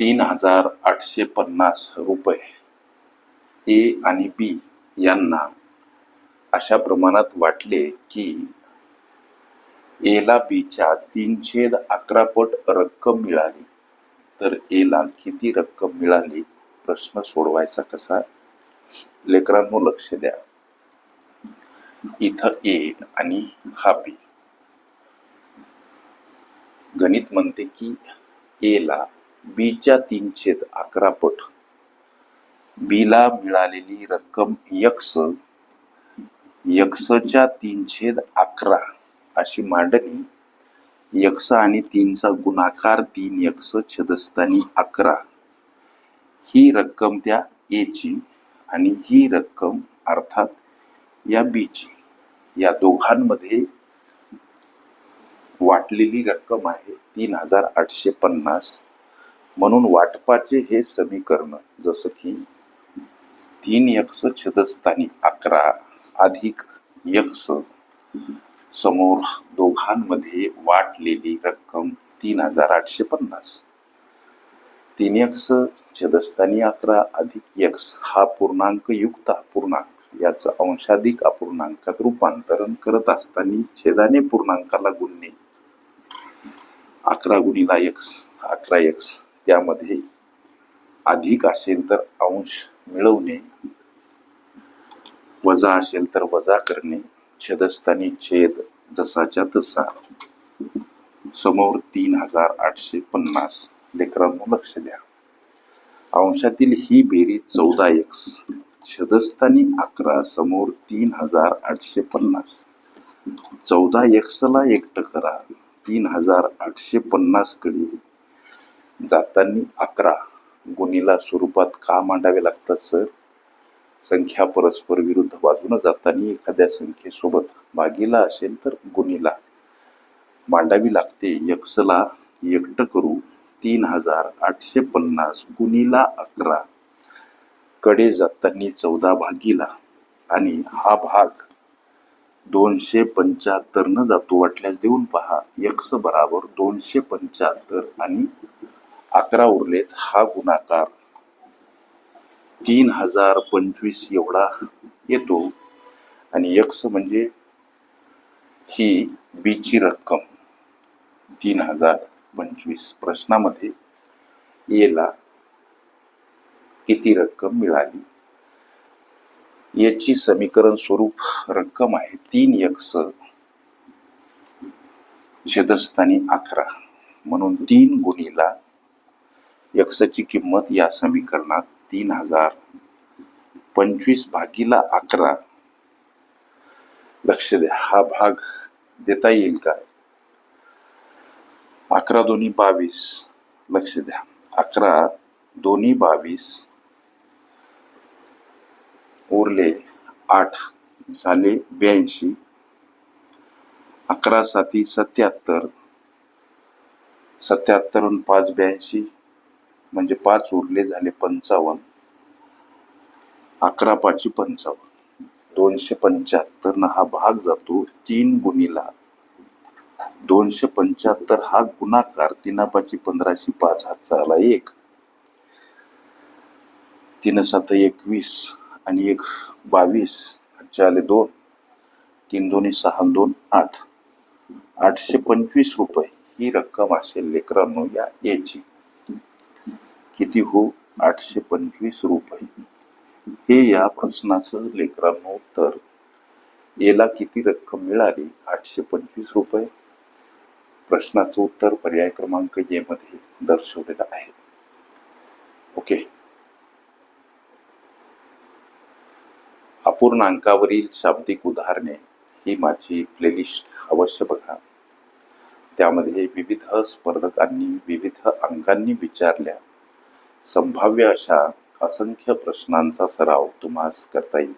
तीन हजार आठशे पन्नास रुपये. ए आणि बी यांना अशा प्रमाणात वाटले की एला बीच्या तीन छेद अकरा पट रक्कम मिळाली. तर एला किती रक्कम मिळाली? प्रश्न सोडवायचा कसा? लेकरांनो लक्ष द्या. इथं ए आणि हा बी गणित म्हणते की एला बीच्या तीन छेद अकरा पट. बीला मिळालेली रक्कम यक्स यक्सच्या तीन छेद अकरा अशी मांडणी यक्स आणि तीनचा गुणाकार तीन यक्स छेदस्थानी अकरा. ही रक्कम त्या ए ची आणि ही रक्कम अर्थात या बी ची. या दोघांमध्ये वाटलेली रक्कम आहे तीन हजार आठशे पन्नास. म्हणून वाटपाचे हे समीकरण जसं की तीन यक्ष छदस्थानी अकरा अधिक यक्ष समोर दोघांमध्ये वाटलेली रक्कम तीन हजार आठशे पन्नास. तीन यक्ष छदस्थानी अकरा अधिक यक्स हा पूर्णांक युक्त अपूर्णांक याचं अंशाधिक अपूर्णांकात रूपांतरण करत असताना छेदाने पूर्णांकाला गुणणे. अकरा गुणिला एक्स अकरा एक्स त्यामध्ये अधिक असेल तर अंश मिळवणे वजा असेल तर वजा करणे छेदस्थानी छेद जसाच्या तसा. समोर तीन हजार आठशे पन्नास लेकरांनो लक्ष द्या. अंशातील ही बेरीज चौदा एक्स छदस्थानी अकरा समोर तीन हजार आठशे पन्नास. चौदा एक्सला एकटं करा तीन हजार आठशे पन्नासकडे. जाताना अकरा गुणीला स्वरूपात का मांडावे लागतात सर? संख्या परस्पर विरुद्ध बाजूने जाताना एखाद्या संख्येसोबत भागीला असेल तर गुणीला. मांडावी लागते. यक्षला एकटं करू तीन हजार आठशे पन्नास गुणीला अकरा. कडे जाताना चौदा भागीला आणि हा भाग दोनशे पंच्याहत्तर न जातो. वाटल्यास देऊन पहा यक्ष बराबर दोनशे पंच्याहत्तर आणि अकरा उरलेत हा गुणाकार तीन हजार पंचवीस एवढा येतो. आणि यक्स म्हणजे ही बीची रक्कम तीन हजार पंचवीस. प्रश्नामध्ये येला किती रक्कम मिळाली? याची समीकरण स्वरूप रक्कम आहे तीन यक्स छेदस्थानी अकरा. म्हणून तीन गुणीला यक्सची किंमत या समीकरणात तीन हजार. पंचवीस भागीला अकरा. लक्ष द्या हा भाग देता येईल का? अकरा दोन्ही बावीस. लक्ष द्या अकरा दोन्ही बावीस. उरले आठ झाले ब्याऐंशी. अकरा साती सत्याहत्तर. सत्याहत्तर पाच ब्याऐंशी. म्हणजे पाच उरले झाले पंचावन्न. अकरा पाची पंचावन्न. दोनशे पंच्याहत्तर न हा भाग जातो तीन गुणीला. दोनशे पंच्याहत्तर हा गुणाकार तीनापाची पंधराशे पाच हातचा आला एक. तीन सात एकवीस आणि एक बावीस हातचे आले दोन. तीन दोन्ही सहा दोन आठ. आठशे पंचवीस रुपये ही रक्कम असेल लेकरांनो या याची किती हो? आठशे पंचवीस रुपये. हे या प्रश्नाचं लेकरांनो उत्तर. याला किती रक्कम मिळाली? आठशे पंचवीस रुपये. प्रश्नाचं उत्तर पर्याय क्रमांक ए मध्ये दर्शवलेलं आहे. ओके. अपूर्णांकावरील शाब्दिक उदाहरणे ही माझी प्लेलिस्ट अवश्य बघा. त्यामध्ये विविध स्पर्धकांनी विविध अंकांनी विचारल्या. संभाव्य अशा असंख्य प्रश्नांचा सराव तुम्हास करता येईल.